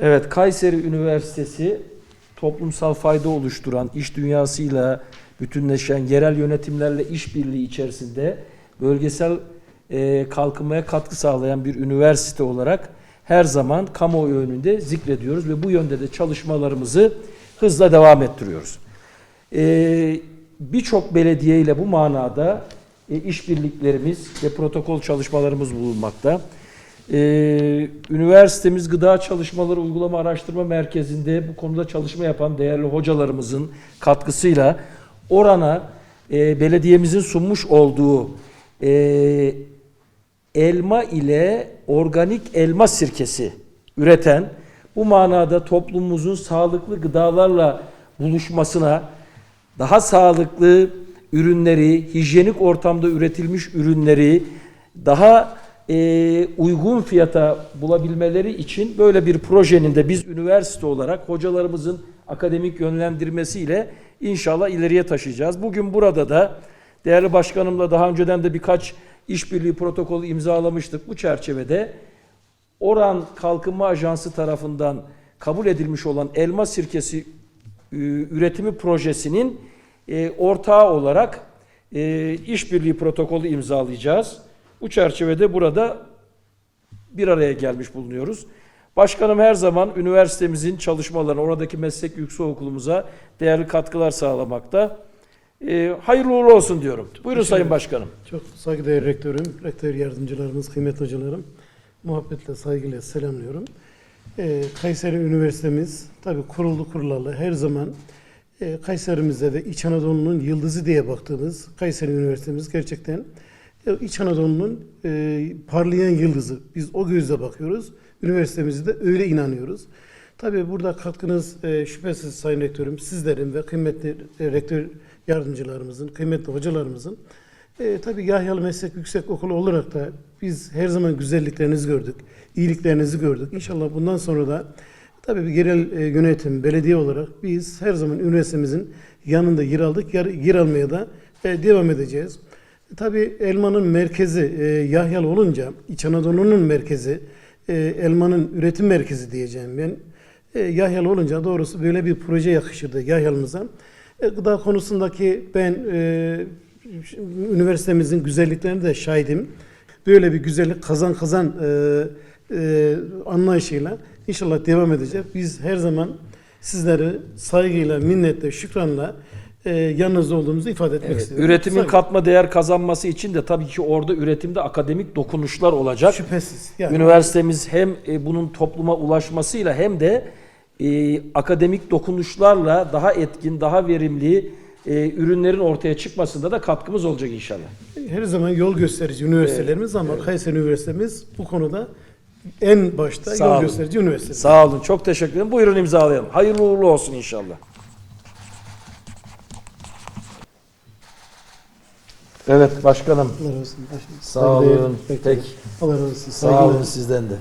Evet, Kayseri Üniversitesi toplumsal fayda oluşturan, iş dünyasıyla bütünleşen, yerel yönetimlerle işbirliği içerisinde bölgesel e, kalkınmaya katkı sağlayan bir üniversite olarak her zaman kamuoyu önünde zikrediyoruz ve bu yönde de çalışmalarımızı hızla devam ettiriyoruz. E, Birçok belediye ile bu manada e, işbirliklerimiz ve protokol çalışmalarımız bulunmakta. Ee, üniversitemiz Gıda Çalışmaları Uygulama Araştırma Merkezi'nde bu konuda çalışma yapan değerli hocalarımızın katkısıyla orana e, belediyemizin sunmuş olduğu e, elma ile organik elma sirkesi üreten bu manada toplumumuzun sağlıklı gıdalarla buluşmasına daha sağlıklı ürünleri, hijyenik ortamda üretilmiş ürünleri daha e, uygun fiyata bulabilmeleri için böyle bir projenin de biz üniversite olarak hocalarımızın akademik yönlendirmesiyle inşallah ileriye taşıyacağız. Bugün burada da değerli başkanımla daha önceden de birkaç işbirliği protokolü imzalamıştık. Bu çerçevede Oran Kalkınma Ajansı tarafından kabul edilmiş olan elma sirkesi e, üretimi projesinin e, ortağı olarak e, işbirliği protokolü imzalayacağız. Bu çerçevede burada bir araya gelmiş bulunuyoruz. Başkanım her zaman üniversitemizin çalışmalarına, oradaki meslek yüksekokulumuza değerli katkılar sağlamakta. E, hayırlı uğurlu olsun diyorum. Buyurun teşekkür Sayın. Başkanım. Çok saygıdeğer rektörüm, rektör yardımcılarımız, kıymetli hocalarım, muhabbetle, saygıyla selamlıyorum. Ee, Kayseri Üniversitemiz tabii kuruldu kurulalı her zaman e, Kayserimizde de İç Anadolu'nun yıldızı diye baktığımız Kayseri Üniversitemiz gerçekten e, İç Anadolu'nun e, parlayan yıldızı. Biz o gözle bakıyoruz. Üniversitemizde de öyle inanıyoruz. Tabii burada katkınız e, şüphesiz Sayın Rektörüm, sizlerin ve kıymetli e, rektör yardımcılarımızın, kıymetli hocalarımızın e, tabii Yahyalı Meslek Yüksekokulu olarak da biz her zaman güzelliklerinizi gördük, iyiliklerinizi gördük. İnşallah bundan sonra da tabii bir yerel e, yönetim, belediye olarak biz her zaman üniversitemizin yanında yer aldık, yer, yer almaya da e, devam edeceğiz. Tabii elmanın merkezi e, Yahyalı olunca İç Anadolu'nun merkezi, e, elmanın üretim merkezi diyeceğim ben. E, Yahyalı olunca doğrusu böyle bir proje yakışırdı Yahyalımıza. E, gıda konusundaki ben e, üniversitemizin güzelliklerine de şahidim. Böyle bir güzellik kazan kazan e, e, anlayışıyla inşallah devam edecek. Biz her zaman sizleri saygıyla, minnetle, şükranla e, yanınızda olduğumuzu ifade etmek Evet, istiyorum. üretimin Saygı- katma değer kazanması için de tabii ki orada üretimde akademik dokunuşlar olacak. şüphesiz. Yani Üniversitemiz hem e, bunun topluma ulaşmasıyla hem de e, akademik dokunuşlarla daha etkin, daha verimli e, ürünlerin ortaya çıkmasında da katkımız olacak inşallah. her zaman yol gösterici üniversitelerimiz ama Kayseri Üniversitemiz bu konuda en başta Sağ yol olun. gösterici üniversite. Sağ olun, çok teşekkür ederim. Buyurun imzalayalım. Hayırlı uğurlu olsun inşallah. Evet başkanım. Allah razı olsun. Sağ olun. Pek Allah razı olsun. sağ Saygılar. olun sizden de.